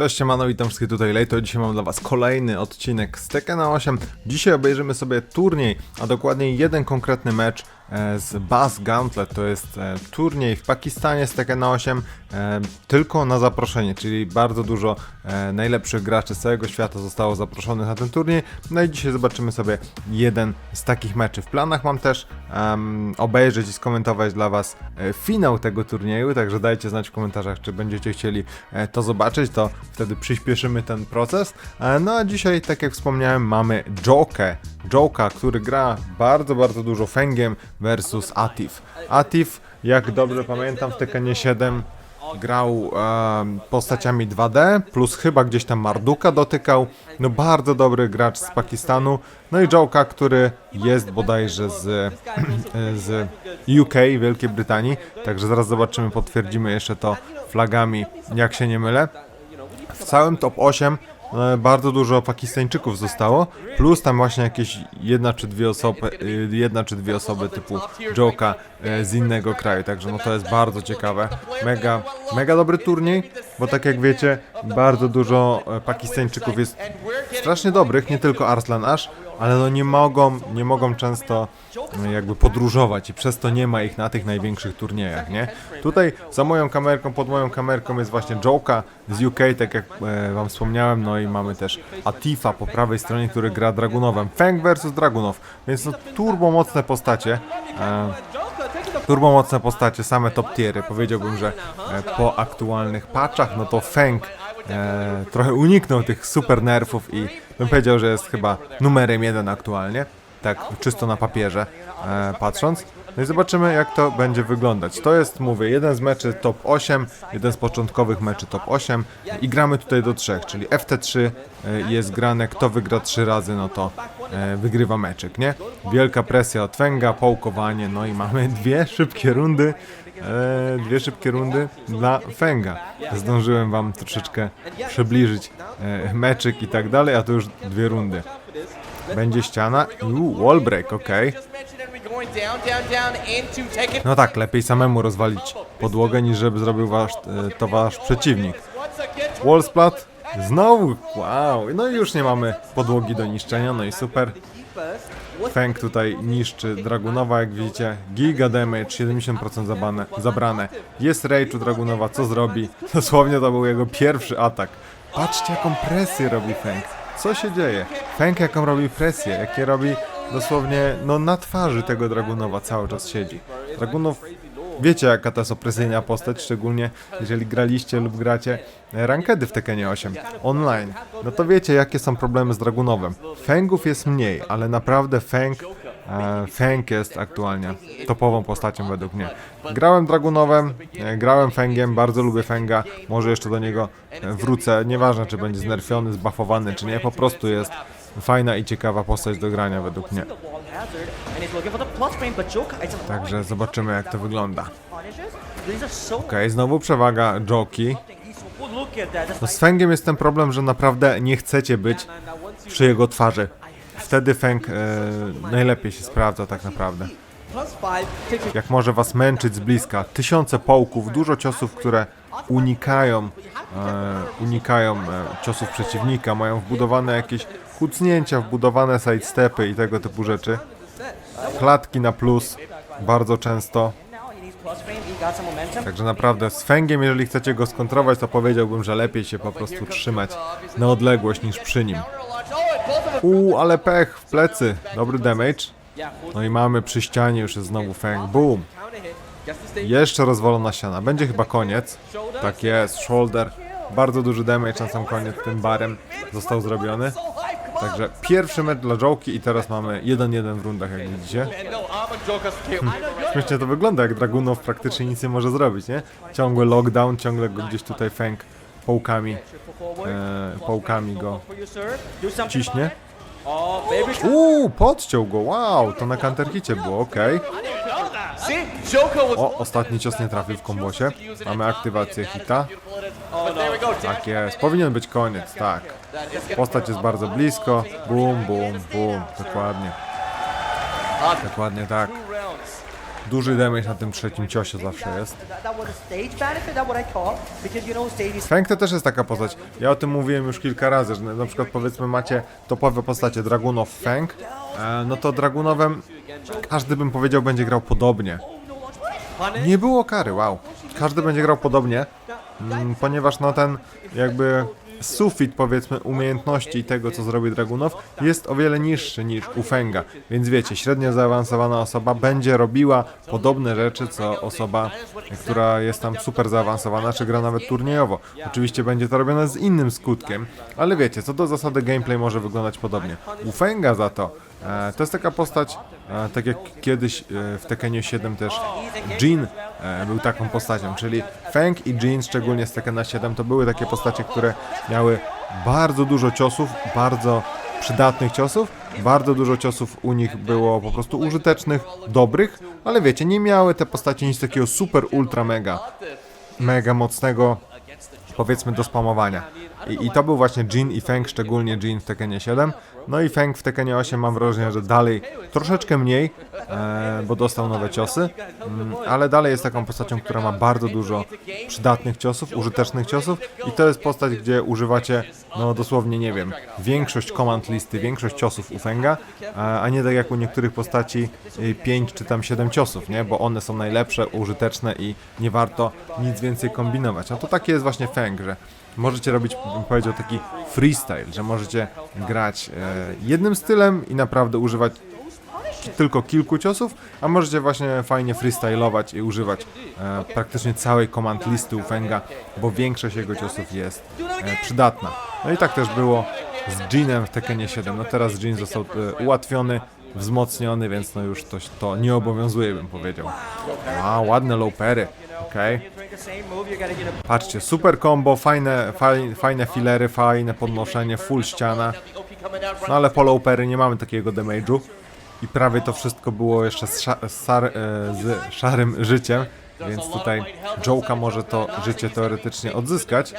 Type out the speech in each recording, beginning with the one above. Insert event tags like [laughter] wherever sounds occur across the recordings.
Cześć, siemano, witam wszystkich tutaj Lejto. Dzisiaj mam dla was kolejny odcinek z Tekkena 8. Dzisiaj obejrzymy sobie turniej, a dokładniej jeden konkretny mecz z Bass Gauntlet. To jest e, turniej w Pakistanie z Tekkena 8, e, tylko na zaproszenie, czyli bardzo dużo e, najlepszych graczy z całego świata zostało zaproszonych na ten turniej. No i dzisiaj zobaczymy sobie jeden z takich meczy. W planach mam też em, obejrzeć i skomentować dla was e, finał tego turnieju, także dajcie znać w komentarzach, czy będziecie chcieli e, to zobaczyć, to wtedy przyspieszymy ten proces. E, No a dzisiaj, tak jak wspomniałem, mamy Jokę. Joka, który gra bardzo, bardzo dużo Fengiem versus Atif. Atif, jak dobrze pamiętam, w Tekkenie 7 grał em, postaciami 2D, plus chyba gdzieś tam Marduka dotykał. No bardzo dobry gracz z Pakistanu. No i Joka, który jest bodajże z, z UK, Wielkiej Brytanii. Także zaraz zobaczymy, potwierdzimy jeszcze to flagami, jak się nie mylę. W całym top 8 e, bardzo dużo Pakistańczyków zostało, plus tam właśnie jakieś jedna czy dwie osoby, y, jedna czy dwie osoby typu Joka e, z innego kraju, także no to jest bardzo ciekawe. Mega, mega dobry turniej, bo tak jak wiecie, bardzo dużo e, Pakistańczyków jest strasznie dobrych, nie tylko Arslan Ash, ale no nie mogą, nie mogą często e, jakby podróżować i przez to nie ma ich na tych największych turniejach, nie? Tutaj za moją kamerką, pod moją kamerką jest właśnie Joka z UK, tak jak e, wam wspomniałem, no i mamy też Atifa po prawej stronie, który gra Dragunowem. Feng versus Dragunov, więc no turbo mocne postacie. E, turbo mocne postacie, same top tiery. Powiedziałbym, że e, po aktualnych patchach, no to Feng e, trochę uniknął tych super nerfów i bym powiedział, że jest chyba numerem jeden aktualnie. Tak, czysto na papierze e, patrząc. No i zobaczymy, jak to będzie wyglądać. To jest, mówię, jeden z meczy top 8, jeden z początkowych meczy top 8 i gramy tutaj do trzech, czyli FT3 e, jest grane, kto wygra trzy razy, no to e, wygrywa meczyk, nie? Wielka presja od Fenga, połkowanie, no i mamy dwie szybkie rundy, e, dwie szybkie rundy dla Fenga. Zdążyłem wam troszeczkę przybliżyć e, meczyk i tak dalej, a to już dwie rundy. Będzie ściana i uu, wallbreak, okej. No tak, lepiej samemu rozwalić podłogę, niż żeby zrobił wasz, e, to wasz przeciwnik. Wallsplat, znowu, wow, no i już nie mamy podłogi do niszczenia, no i super. Feng tutaj niszczy Dragunowa, jak widzicie. Giga damage, 70% zabane, zabrane. Jest Rage u Dragunowa, co zrobi? [laughs] Dosłownie to był jego pierwszy atak. Patrzcie jaką presję robi Feng. Co się dzieje? Feng jaką robi presję, jakie robi dosłownie, no na twarzy tego Dragunowa cały czas siedzi. Dragunow Wiecie jaka to jest opresyjna postać, szczególnie jeżeli graliście lub gracie rankedy w Tekkenie 8 online. No to wiecie jakie są problemy z Dragunowem. Fengów jest mniej, ale naprawdę Feng, e, Feng jest aktualnie topową postacią według mnie. Grałem Dragunowem, e, grałem Fengiem, bardzo lubię Fenga, może jeszcze do niego e, wrócę, nieważne czy będzie znerfiony, zbuffowany czy nie, po prostu jest fajna i ciekawa postać do grania według mnie. Także zobaczymy jak to wygląda. Okej, znowu przewaga Joki. No z Fengiem jest ten problem, że naprawdę nie chcecie być przy jego twarzy. Wtedy Feng e, najlepiej się sprawdza tak naprawdę. Jak może was męczyć z bliska. Tysiące połków, dużo ciosów, które unikają, e, unikają e, ciosów przeciwnika, mają wbudowane jakieś kucnięcia, wbudowane sidestepy i tego typu rzeczy. Klatki na plus, bardzo często. Także naprawdę z Fengiem, jeżeli chcecie go skontrować, to powiedziałbym, że lepiej się po prostu trzymać na odległość niż przy nim. Uuu, ale pech w plecy. Dobry damage. No i mamy przy ścianie już jest znowu Feng. Boom. Jeszcze rozwalona ściana. Będzie chyba koniec. Tak jest, shoulder. Bardzo duży damage na sam koniec tym barem został zrobiony. Także pierwszy mecz dla Joki i teraz mamy 1-1 w rundach, jak widzicie. Śmiesznie to wygląda, jak Dragunow praktycznie nic nie może zrobić, nie? Ciągły lockdown, ciągle go gdzieś tutaj Feng połkami, e, połkami go ciśnie. Uuu, podciął go, wow, to na counterhicie było, okej. O, ostatni cios nie trafił w kombosie. Mamy aktywację hita. Tak jest, powinien być koniec, tak. Postać jest bardzo blisko. Bum, bum, bum, dokładnie. Dokładnie tak. duży damage na tym trzecim ciosie zawsze jest. Feng to też jest taka postać. Ja o tym mówiłem już kilka razy, że na przykład powiedzmy macie topowe postacie Dragunov Feng, e, no to Dragunowem każdy bym powiedział będzie grał podobnie. Nie było kary, wow. Każdy będzie grał podobnie, mm, ponieważ no ten jakby sufit powiedzmy umiejętności tego co zrobi Dragunow jest o wiele niższy niż u Fenga, więc wiecie, średnio zaawansowana osoba będzie robiła podobne rzeczy co osoba, która jest tam super zaawansowana, czy gra nawet turniejowo. Oczywiście będzie to robione z innym skutkiem, ale wiecie, co do zasady gameplay może wyglądać podobnie. U Fenga za to E, to jest taka postać, e, tak jak kiedyś e, w Tekkenie 7 też Jin był taką postacią, czyli Feng i Jin, szczególnie z Tekkena 7, to były takie postacie, które miały bardzo dużo ciosów, bardzo przydatnych ciosów, bardzo dużo ciosów u nich było po prostu użytecznych, dobrych, ale wiecie, nie miały te postacie nic takiego super, ultra, mega, mega mocnego powiedzmy do spamowania. I, I to był właśnie Jin i Feng, szczególnie Jin w Tekkenie 7. No i Feng w Tekkenie 8 mam wrażenie, że dalej troszeczkę mniej, e, bo dostał nowe ciosy, mm, ale dalej jest taką postacią, która ma bardzo dużo przydatnych ciosów, użytecznych ciosów i to jest postać, gdzie używacie, no dosłownie, nie wiem, większość command listy, większość ciosów u Fenga, a, nie tak jak u niektórych postaci 5 czy tam 7 ciosów, nie? Bo one są najlepsze, użyteczne i nie warto nic więcej kombinować. A to takie jest właśnie Feng, że możecie robić, bym powiedział, taki freestyle, że możecie grać e, jednym stylem i naprawdę używać tylko kilku ciosów, a możecie właśnie fajnie freestylować i używać e, praktycznie całej command listy u Fenga, bo większość jego ciosów jest e, przydatna. No i tak też było z Jeanem w Tekkenie 7. No teraz Jean został e, ułatwiony, wzmocniony, więc no już to, to nie obowiązuje, bym powiedział. A, ładne get a Patrzcie, super combo, fajne, faj, fajne filery, fajne podnoszenie, full ściana. No ale po low-pery nie mamy takiego damage'u. I prawie to wszystko było jeszcze z, e, z szarym życiem. Więc tutaj Joker może to życie teoretycznie odzyskać.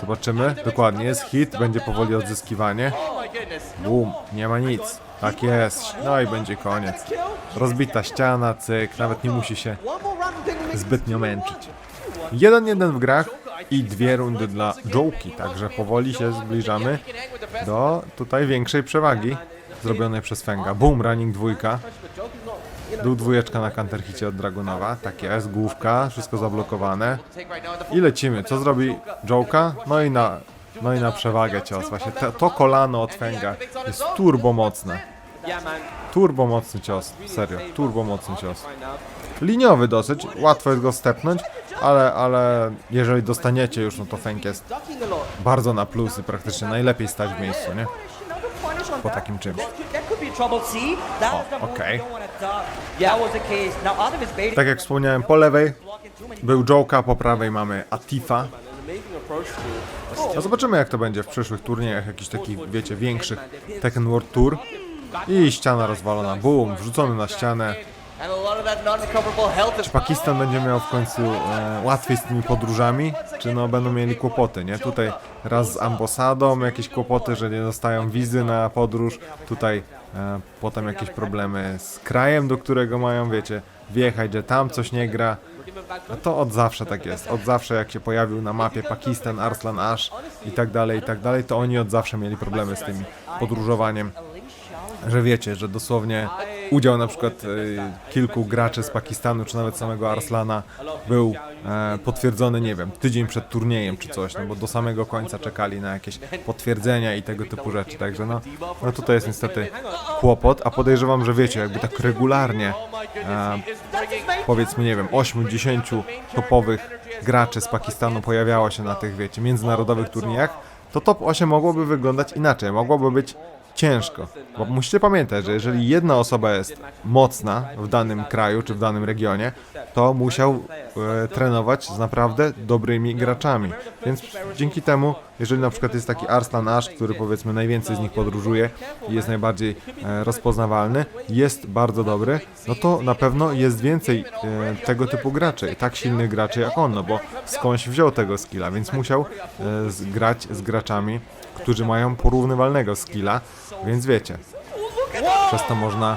Zobaczymy. Dokładnie, jest hit, będzie powoli odzyskiwanie. Boom, nie ma nic. Tak jest. No i będzie koniec. Rozbita ściana, cyk, nawet nie musi się zbytnio męczyć. 1-1 w grach i dwie rundy dla Joki, także powoli się zbliżamy do tutaj większej przewagi zrobionej przez Fenga. Boom, running dwójka. Dół dwójeczka na counterhicie od Dragunowa. Tak jest, główka, wszystko zablokowane. I lecimy. Co zrobi Joka? No i na, no i na przewagę cios. Właśnie te, to kolano od Fenga jest turbo mocne. Turbo mocny cios, serio, turbo mocny cios. Liniowy dosyć, łatwo jest go stepnąć, ale, ale jeżeli dostaniecie już, no to Feng jest bardzo na plusy, praktycznie najlepiej stać w miejscu, nie? Po takim czymś. O, okej. baiting. Tak jak wspomniałem, po lewej był Joka, po prawej mamy Atifa. To No zobaczymy jak to będzie w przyszłych turniejach, jakichś takich, wiecie, większych Tekken World Tour. I ściana rozwalona, boom, wrzucony na ścianę. Is Pakistan będzie miał w końcu e, łatwiej z tymi podróżami, czy no będą mieli kłopoty, nie? Tutaj raz z ambasadą jakieś kłopoty, że nie dostają wizy na podróż, tutaj e, potem jakieś problemy z krajem, do którego mają, wiecie, wjechać, że tam coś nie gra. No to od zawsze tak jest. Od zawsze jak się pojawił na mapie Pakistan, Arslan Ash i tak dalej, i tak dalej, to oni od zawsze mieli problemy z tym podróżowaniem że wiecie, że dosłownie udział na przykład e, kilku graczy z Pakistanu, czy nawet samego Arslana był e, potwierdzony, nie wiem, tydzień przed turniejem czy coś, no bo do samego końca czekali na jakieś potwierdzenia i tego typu rzeczy, także no, no tutaj jest niestety kłopot, a podejrzewam, że wiecie, jakby tak regularnie e, powiedzmy, nie wiem, 8-10 topowych graczy z Pakistanu pojawiało się na tych, wiecie, międzynarodowych turniejach, to top 8 mogłoby wyglądać inaczej, mogłoby być ciężko. Bo musicie pamiętać, że jeżeli jedna osoba jest mocna w danym kraju czy w danym regionie, to musiał e, trenować z naprawdę dobrymi graczami. Więc dzięki temu, jeżeli na przykład jest taki Arslan Ash, który powiedzmy najwięcej z nich podróżuje i jest najbardziej e, rozpoznawalny, jest bardzo dobry, no to na pewno jest więcej e, tego typu graczy, tak silnych graczy jak on, no bo skądś wziął tego skilla, więc musiał e, zgrać z graczami, którzy mają porównywalnego skilla, więc wiecie, przez to można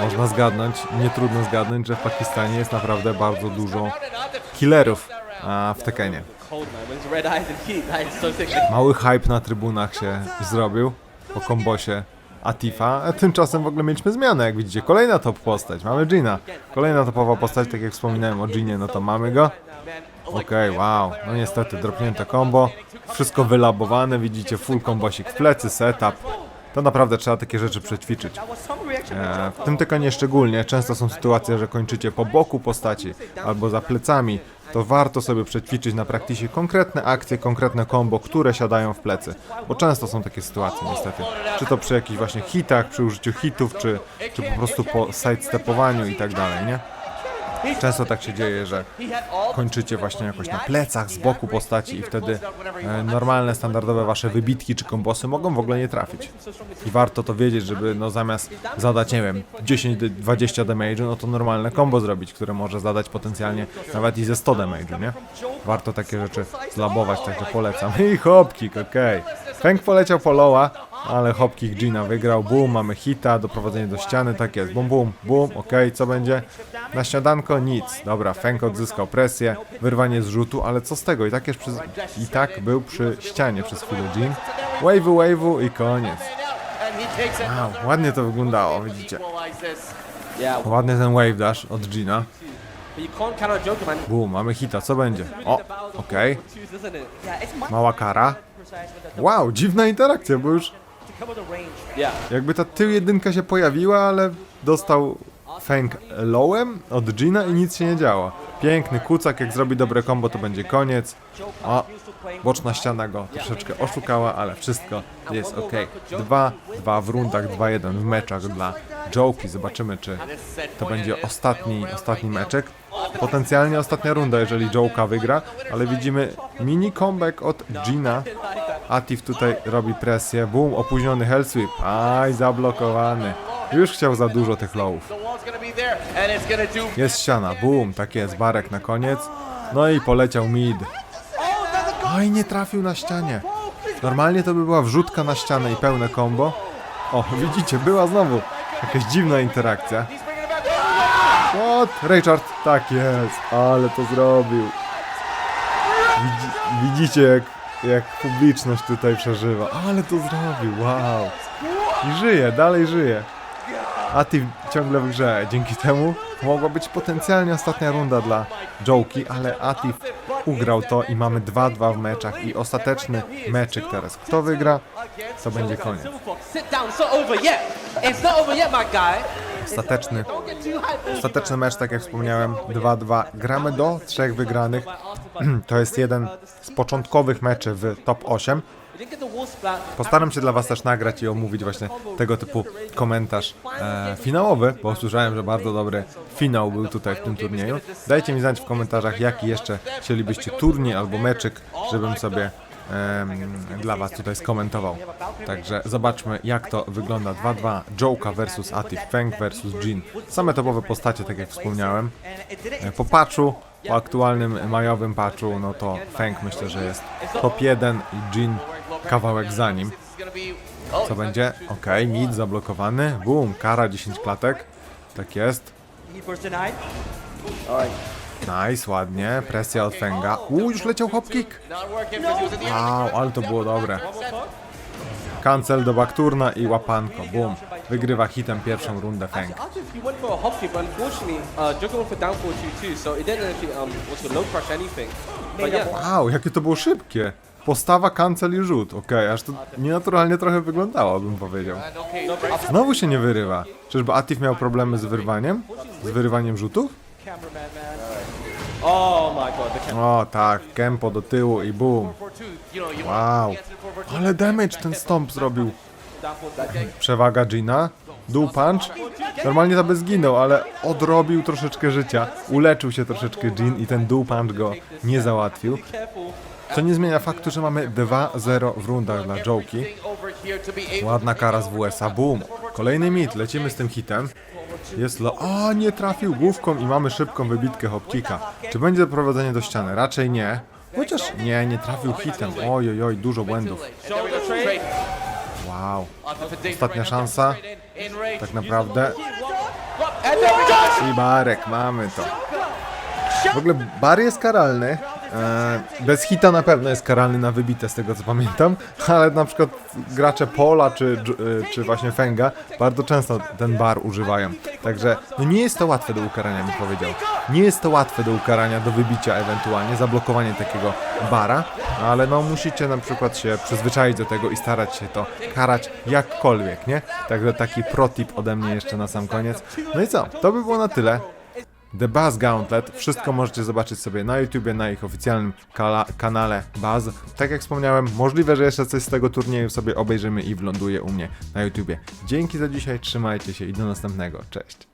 można zgadnąć, nie trudno zgadnąć, że w Pakistanie jest naprawdę bardzo dużo killerów a, w Tekenie. Mały hype na trybunach się zrobił po kombosie Atifa, a tymczasem w ogóle mieliśmy zmianę, jak widzicie, kolejna top postać, mamy Gina. Kolejna topowa postać, tak jak wspominałem o Ginie, no to mamy go. Okej, wow, no niestety dropnięte combo, wszystko wylabowane, widzicie, full kombosik w plecy, setup. To naprawdę trzeba takie rzeczy przećwiczyć. E, w tym tylko nie szczególnie. Często są sytuacje, że kończycie po boku postaci albo za plecami. To warto sobie przećwiczyć na praktyce konkretne akcje, konkretne combo, które siadają w plecy. Bo często są takie sytuacje niestety. Czy to przy jakichś właśnie hitach, przy użyciu hitów, czy, czy po prostu po sidestepowaniu i tak dalej, nie? Często tak się dzieje, że kończycie właśnie jakoś na plecach, z boku postaci i wtedy e, normalne, standardowe wasze wybitki czy kombosy mogą w ogóle nie trafić. I warto to wiedzieć, żeby no zamiast zadać, nie wiem, 10-20 damage'u, no to normalne combo zrobić, które może zadać potencjalnie nawet i ze 100 damage'u, nie? Warto takie rzeczy zlabować, także polecam. [laughs] I hopkick, okej. Feng poleciał po lowa, ale hopkick Gina wygrał, boom, mamy hita, doprowadzenie do ściany, tak jest, boom, boom, boom, okej, co będzie? Na śniadanko nic, dobra, Feng odzyskał presję, wyrwanie z rzutu, ale co z tego, i tak, jest przy, i tak był przy ścianie przez chwilę Jin. Wave'u, wave'u i koniec. Wow, ładnie to wyglądało, widzicie. Ładny ten wave dash od Gina. Boom, mamy hita, co będzie? O, okej, much mała kara. Wow, dziwna interakcja, bo już jakby ta tył jedynka się pojawiła, ale dostał Feng lowem od Gina i nic się nie działo. Piękny kucak, jak zrobi dobre combo to będzie koniec. O, boczna ściana go troszeczkę oszukała, ale wszystko jest ok. 2-2 w rundach, 2-1 w meczach dla Joki. Zobaczymy, czy to będzie ostatni, ostatni meczek. Potencjalnie ostatnia runda, jeżeli Joka wygra, ale widzimy mini comeback od Gina. Atif tutaj robi presję. Boom, opóźniony hell sweep. Aj, zablokowany. Już chciał za dużo tych lowów. Jest ściana, boom, tak jest, barek na koniec. No i poleciał mid. Oj, nie trafił na ścianie. Normalnie to by była wrzutka na ścianę i pełne combo. O, widzicie, była znowu jakaś dziwna interakcja. What? Richard, tak jest, ale to zrobił. Widzi, widzicie, jak, jak publiczność tutaj przeżywa. Ale to zrobił, wow. I żyje, dalej żyje. Atif ciągle w grze. Dzięki temu mogła być potencjalnie ostatnia runda dla Joki, ale Atif ugrał to i mamy 2-2 w meczach i ostateczny meczyk teraz. Kto wygra, to będzie koniec. Ostateczny, ostateczny mecz, tak jak wspomniałem, 2-2. Gramy do trzech wygranych. [clears throat] To jest jeden z początkowych meczy w top 8. We didn't get the wall splat. Postaram się dla Was też nagrać i omówić właśnie tego typu komentarz e, finałowy, bo usłyszałem, że bardzo dobry finał był tutaj w tym turnieju. Dajcie mi znać w komentarzach, jaki jeszcze chcielibyście turniej albo meczyk, żebym sobie dla Was tutaj skomentował. Także zobaczmy, jak to wygląda 2-2. Joka versus Atif, Feng versus Jin. Same topowe postacie, tak jak wspomniałem. E, Po patchu, po aktualnym majowym patchu, no to Feng myślę, że jest top 1 i Jin kawałek za nim. Co będzie? Okej, mid zablokowany. Boom, kara 10 klatek. Tak jest. Nice, ładnie. Presja od Fenga. Uuu, już leciał hopkick. Wow, ale to było dobre. Cancel do backturna i łapanko. Boom. Wygrywa hitem pierwszą rundę Feng. Uh, Joker went for downfall 2 too, so it didn't actually um, Wow, jakie to było szybkie. Postawa, cancel i rzut. Okej, aż to nienaturalnie trochę wyglądało, bym powiedział. no. Znowu się nie wyrywa. Czyżby Atif miał problemy z wyrwaniem? Z wyrywaniem rzutów? Oh. O tak, kempo do tyłu i boom. Wow. Ale damage ten stomp zrobił. Przewaga Gina. Dual punch. Normalnie to by zginął, ale odrobił troszeczkę życia. Uleczył się troszeczkę Jin i ten dual punch go nie załatwił. Co nie zmienia faktu, że mamy 2-0 w rundach dla Joki. Ładna kara z WS-a, boom. Kolejny mit, lecimy z tym hitem. Jest lo... O, nie trafił główką i mamy szybką wybitkę hopkika. Czy będzie doprowadzenie do ściany? Raczej nie. Chociaż nie, nie trafił hitem. Oj, oj, oj, dużo błędów. Wow. Ostatnia szansa. Tak naprawdę. I barek, mamy to. W ogóle bar jest karalny. E, bez hita na pewno jest karalny na wybite, z tego co pamiętam, [laughs] ale na przykład gracze Pola czy, e, czy właśnie Fenga bardzo często ten bar używają. Także no nie jest to łatwe do ukarania, bym powiedział. Nie jest to łatwe do ukarania, do wybicia ewentualnie, zablokowanie takiego bara, ale no musicie na przykład się przyzwyczaić do tego i starać się to karać jakkolwiek, nie? Także taki pro tip ode mnie jeszcze na sam koniec. No i co? To by było na tyle. The Buzz Gauntlet. Wszystko możecie zobaczyć sobie na YouTubie, na ich oficjalnym kanale Buzz. Tak jak wspomniałem, możliwe, że jeszcze coś z tego turnieju sobie obejrzymy i wląduje u mnie na YouTubie. Dzięki za dzisiaj, trzymajcie się i do następnego. Cześć.